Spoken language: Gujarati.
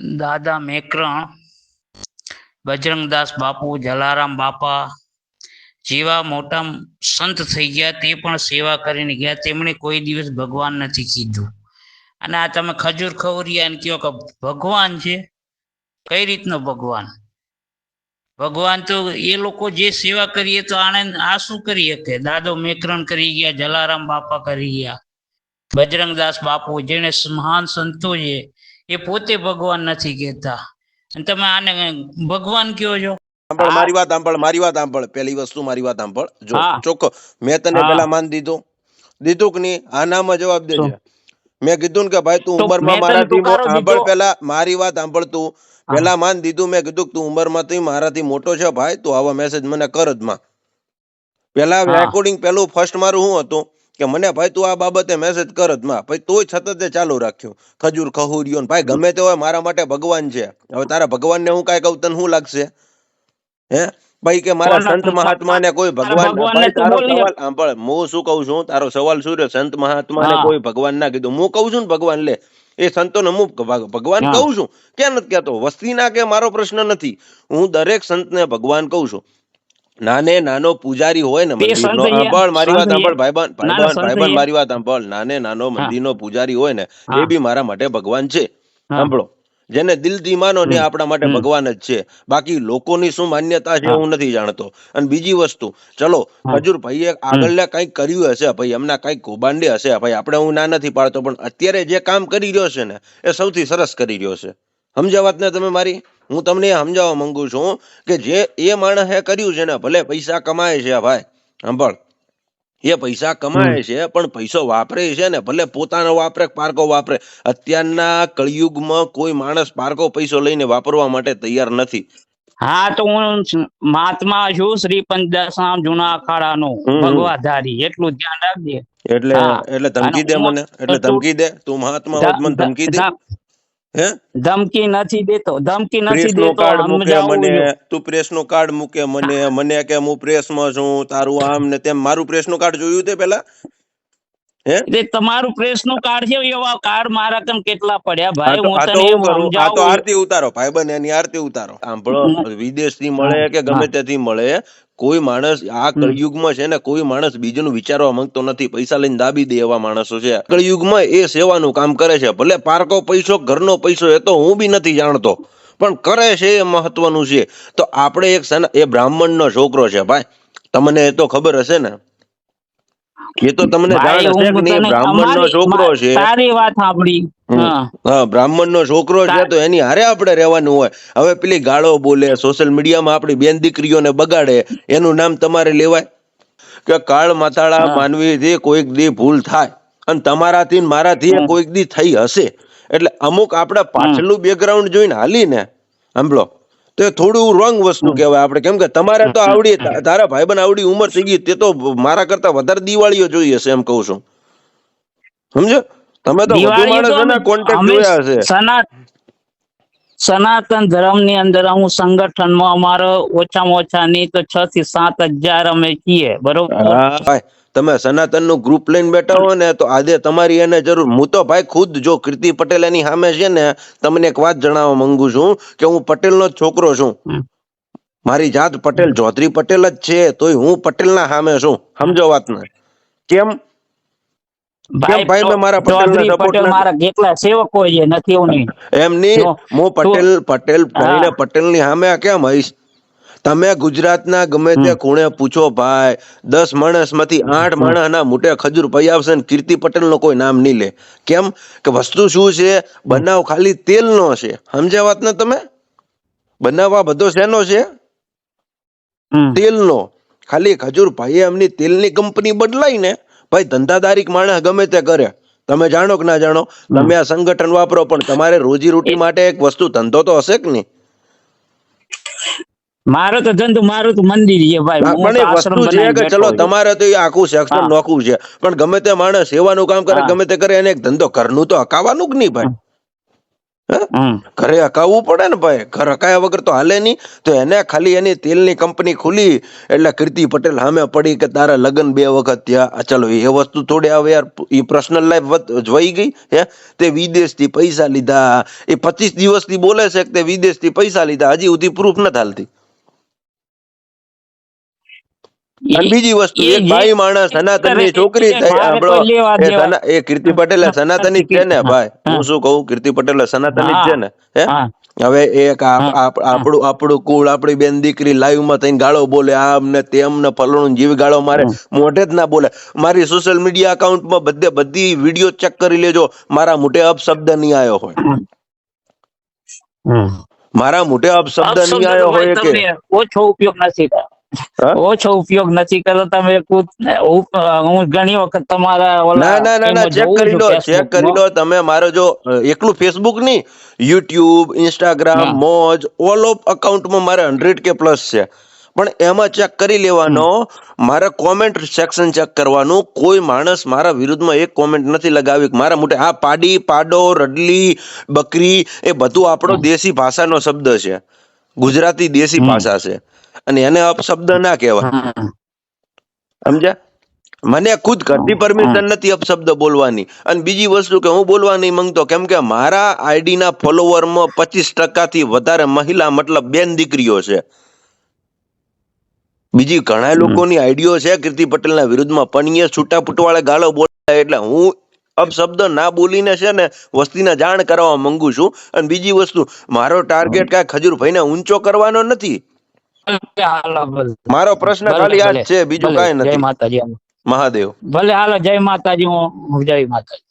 દાદા મેકરણ બજરંગદાસ બાપુ જલારામ બાપા જેવા મોટા સંત થઈ ગયા તે પણ સેવા કરીને ગયા. તેમણે કોઈ દિવસ ભગવાન નથી કીધું. અને આ તમે ખજૂર ખવરિયા કહો કે ભગવાન છે? કઈ રીતનો ભગવાન? ભગવાન તો એ લોકો જે સેવા કરીએ તો આને આ શું કરી શકે? દાદો મેકરણ કરી ગયા જલારામ બાપા કરી ગયા બજરંગદાસ બાપુ જેને મહાન સંતો છે એ પોતે ભગવાન નથી કહેતા. અને તમે આને ભગવાન કયો છો? સાંભળ મારી વાત સાંભળ મારી વાત સાંભળ. પહેલી વસ્તુ મારી વાત સાંભળ. જો હા. ચોખ્ખો મેં તને પેલા માન દીધો. દીધું કે નહીં? આનામાં જવાબ દેજે. મેં કીધું ને કે ભાઈ તું ઉંમરમાં મારાથી સાંભળ પેલા મારી વાત સાંભળ તું. પેલા માન દીધું મેં કીધું કે તું ઉંમરમાં તું મારાથી મોટો છે. ભાઈ તું આવા મેસેજ મને કર જ માં. પેલા હા. રેકોર્ડિંગ પેલું ફર્સ્ટ મારું શું હતું? કે મને ભાઈ તું આ બાબતે મેસેજ કર જ માં. ભાઈ તોય છતાં તે ચાલુ રાખ્યું. ખજૂર ખહુરિયો ભાઈ ગમે તે હોય મારા માટે ભગવાન છે. હવે તારા ભગવાનને હું કાંઈ કહું તને શું લાગશે? હે? ભાઈ કે મારા સંત મહાત્મા ને કોઈ ભગવાન સાંભળ હું શું કઉ છું? તારો સવાલ શું રહ્યો? સંત મહાત્મા ને કોઈ ભગવાન ના કીધું. હું કહું છું ને ભગવાન લે. એ સંતોને હું ભગવાન. કહું છું. ક્યાં નથી કહેતો? વસ્તી ના કે મારો પ્રશ્ન નથી? હું દરેક સંતને ભગવાન કહું છું. નાને નાનો પૂજારી હોય ને મંદિરનો સાંભળ મારી વાત સાંભળ ભાઈબંધ ભાઈબંધ ભાઈબંધ મારી વાત સાંભળ નાને નાનો મંદિરનો પૂજારી હોય ને એ બી મારા માટે ભગવાન છે. સાંભળો. જેને દિલથી માનો ને આપણા માટે ભગવાન જ છે. બાકી લોકોની શું માન્યતા છે હું. નથી જાણતો. અને બીજી વસ્તુ ચલો હજુર ભાઈએ આગળ કંઈક કર્યું હશે ભાઈ એમના કંઈક કૌભાંડે હશે ભાઈ આપણે હું ના નથી પાડતો પણ અત્યારે જે કામ કરી રહ્યો છે ને એ સૌથી સરસ કરી રહ્યો છે. સમજ્યા વાત ને તમે મારી? હું તમને સમજાવવા માંગુ છું કે જે એ માણસે કર્યું છે ને ભલે પૈસા કમાય છે ભાઈ સાંભળ. એ પૈસા કમાય છે પણ પૈસો વાપરે છે ને ભલે પોતાનો વાપરે પારકો વાપરે. અત્યારના કળિયુગમાં કોઈ માણસ પારકો પૈસો લઈને વાપરવા માટે તૈયાર નથી. હા તો હું મહાત્મા છું શ્રી પંચદશામ જૂના અખાડાનો. ભગવાધારી એટલું ધ્યાન રાખજે. એટલે એટલે ધમકી દે મને એટલે ધમકી દે. તું મહાત્મા મને ધમકી દે. ધમકી નથી દેતો ધમકી નથી દેતો મને તું પ્રેસ નો કાર્ડ મૂકે મને મને કે હું પ્રેસમાં છું તારું આમ ને તેમ. મારું પ્રેસનું કાર્ડ જોયું તે પેલા એટલે તમારું પ્રેસનું કાર્ડ છે એવા કાર્ડ મારા કન કેટલા પડ્યા? ભાઈ હું તને આ તો આરતી ઉતારો ભાઈબંધ એની આરતી ઉતારો. સાંભળો વિદેશથી મળે કે ગમે. ત્યાંથી મળે કોઈ માણસ આ કળયુગમાં છે ને કોઈ માણસ બીજું વિચારવા માંગતો નથી. પૈસા લઈને દાબી દે એવા માણસો છે. કળયુગમાં એ સેવાનું કામ કરે છે. ભલે પારકો પૈસો ઘરનો પૈસો એ તો હું બી નથી જાણતો. પણ કરે છે એ મહત્વનું છે. તો આપણે એક એ બ્રાહ્મણનો છોકરો છે ભાઈ. તમને એ તો ખબર હશે ને? એ તો તમને જાણ હશે કે નહીં બ્રાહ્મણ નો છોકરો છે. સારી વાત સાંભળી. હા. બ્રાહ્મણ નો છોકરો છે તો એની હારે આપણે રહેવાનું હોય. હવે પેલી ગાળો બોલે સોશિયલ મીડિયામાં આપણી બેન દીકરીઓને બગાડે એનું નામ તમારે લેવાય? કે કાળ માથાળા માનવી માનવીથી કોઈક દી ભૂલ થાય અને તમારાથી થી મારાથી કોઈક દી થઈ હશે. એટલે અમુક આપણા પાછલું બેકગ્રાઉન્ડ જોઈને હાલીને સાંભળો તો એ થોડું રોંગ વસ્તુ કહેવાય આપણે. કેમ કે તમારે તો આવડી તારા ભાઈબંધ આવડી ઉંમર થઈ ગઈ તે તો મારા કરતા વધારે દિવાળીઓ જોઈ હશે એમ કહું છું. સમજો? તમે તો વધુ માણસોના કોન્ટેક્ટ જોયા હશે. સનાતન ધર્મની અંદર હું સંગઠનમાં અમારો ઓછામાં ઓછા નહીં તો છ થી સાત હજાર અમે છીએ બરોબર? તમે સનાતનનું ગ્રુપ લઈને બેઠા હો ને તો આજે તમારી એને જરૂર હું તો ભાઈ ખુદ જો કીર્તિ પટેલ એની સામે છે ને તમને એક વાત જણાવવા માંગુ છું કે હું પટેલ નો છોકરો છું. મારી જાત પટેલ ચૌધરી પટેલ જ છે તોય હું પટેલ ના સામે છું. સમજો વાત ને કેમ? કેમ ભાઈ મેં મારા પટેલને પટેલ નથી? મારા કેટલા સેવકો છે નથી એવું એમની હું પટેલ પટેલ હા. ભાઈને પટેલની સામે કેમ? હઈશ તમે ગુજરાતના ગમે તે ખૂણે પૂછો ભાઈ દસ માણસમાંથી આઠ માણસના મોટે ખજૂર પૈ આવશે ને કીર્તિ પટેલ નો કોઈ નામ નહીં લે. કેમ કે વસ્તુ શું છે? બનાવ ખાલી તેલનો છે. સમજ્યા વાત ને તમે? બનાવવા બધો શેનો છે? તેલ તેલનો. ખાલી ખજૂર ભાઈએ એમની તેલની કંપની બદલાઈ ને ભાઈ ધંધાદારીક માણસ ગમે તે કરે. તમે જાણો કે ના જાણો? તમે આ સંગઠન વાપરો પણ તમારે રોજી રોટી માટે એક વસ્તુ ધંધો તો હશે કે નહીં? મારો તો ધંધો મારું તો મંદિર છે ભાઈ. પણ એ વસ્તુ છે કે ચલો તમારે તો એ આખું સેક્શન અક્ષર નોખું છે. પણ ગમે તે માણસ સેવાનું કામ કરે ગમે તે કરે એને એક ધંધો ઘરનું તો હકાવાનું જ નહીં ભાઈ. ઘરે હકાવવું પડે ને ભાઈ. ઘર હકાયા વગર તો હાલે નહીં. તો એને ખાલી એની તેલની કંપની ખુલી. એટલે કીર્તિ પટેલ સામે પડી કે તારા લગ્ન બે વખત થયા. ચલો ચાલો એ વસ્તુ થોડી આવે યાર. એ પર્સનલ લાઈફ વહી ગઈ હે? તે વિદેશથી પૈસા લીધા. એ પચીસ દિવસથી બોલે છે કે તે વિદેશથી પૈસા લીધા. હજી સુધી પ્રૂફ નથી હાલતી. અને બીજી વસ્તુ એક ભાઈ માણસ સનાતનની કરે છોકરી થઈ લેવા એ કીર્તિ પટેલ સનાતની છે ને ભાઈ. હું શું કહું કીર્તિ પટેલ સનાતની છે ને હે? હવે એક આપણું આપણું કુળ આપણી બેન દીકરી લાઈવમાં થઈને ગાળો બોલે આમ ને તેમ ને ફલણું જીવ ગાળો મારે. મોઢે જ ના બોલે. મારી સોશિયલ મીડિયા અકાઉન્ટમાં બધે બધી વીડિયો ચેક કરી લેજો. મારા મોઢે અપશબ્દ નહીં આવ્યો હોય. હમ. મારા મોઢે અપશબ્દ નહીં આવ્યો હોય કે? ઓછો ઉપયોગ નથી? ઓછો ઉપયોગ નથી કરતો. તમે હું ઘણી વખત તમારા ઓલા ના ના ના ચેક કરી લો ચેક કરી લો તમે મારો જો એકલું ફેસબુક નહીં YouTube Instagram Moj all of અકાઉન્ટમાં મારે હંડ્રેડ કે પ્લસ છે. પણ એમાં ચેક કરી લેવાનો. મારે કોમેન્ટ સેક્શન ચેક કરવાનું. કોઈ માણસ મારા વિરુદ્ધમાં એક કોમેન્ટ નથી લગાવી મારા મોટે આ પાડી પાડો રડલી બકરી એ બધું આપણો દેશી ભાષાનો શબ્દ છે. ગુજરાતી દેશી ભાષા છે. અને એને અપશબ્દ ના કહેવાય. સમજ્યા? મને ખુદ ઘરની પરમિશન નથી અપશબ્દ બોલવાની. અને બીજી વસ્તુ કે હું બોલવા નહીં માંગતો કેમ કે મારા આઈડી ના ફોલોવરમાં પચીસ ટકાથી વધારે મહિલા મતલબ બેન દીકરીઓ છે. બીજી ઘણા લોકોની આઈડીઓ છે કીર્તિ પટેલના વિરુદ્ધમાં પણ એ છૂટા ફૂટવાળે ગાળો બોલાય એટલે હું અપશબ્દ ના બોલીને છે ને વસ્તીને જાણ કરવા માંગુ છું. અને બીજી વસ્તુ મારો ટાર્ગેટ કાંઈ ખજૂરભાઈને ઊંચો કરવાનો નથી. મારો પ્રશ્ન ખાલી આ છે બીજું કઈ નથી. જય માતાજી. મહાદેવ. ભલે હાલો જય માતાજી હું જય માતાજી.